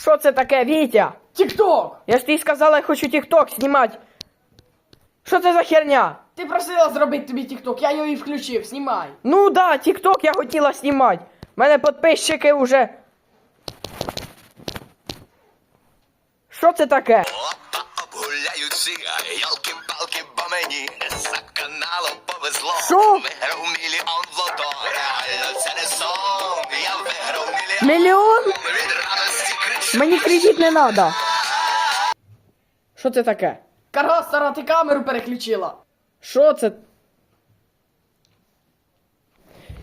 Що це таке, Вітя? Тік-ток! Я ж тобі сказала, я хочу тік-ток знімати. Що це за херня? Ти просила зробити тобі тік-ток, я його і включив, знімай. Ну да, тік-ток я хотіла знімати. У мене підписчики вже. Що це таке? Опа, обгуляючи, ялки-палки, бо мені за каналом повезло. Що? Виграв мільйон в лото. Реально це не сон. Я виграв мільйон. Мільйон? Мені кредит не треба. Що це таке? Карга стара, ти камеру переключила. Що це?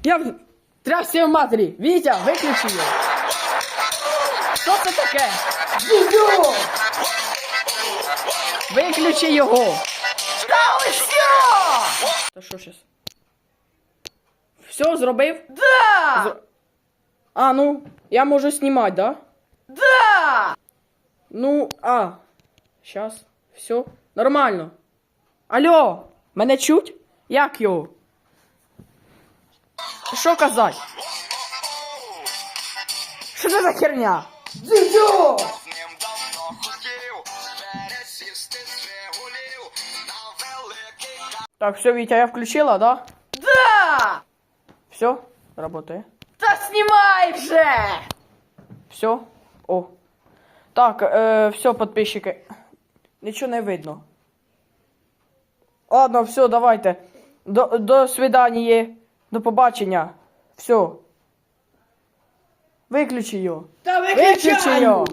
Я в- Трясся в матері. Вітя, виключи його. Що це таке? Відео! Виключи його. Та все! Та що щас? Все, зробив? Да! З- А, ну, я можу знімати? Да! Ну, а. Щас. Все. Нормально. Алло, мене чуть? Як його? Що казати? Що це за херня? Великий Так, все, Вітя, я включила, да? Да! Все, работає. Та знімай вже! Все. О. Так, е, все, подписчики. Нічого не видно. Ладно, все, давайте. До, до свидання. До побачення. Все. Виключи його. Та Виключи його.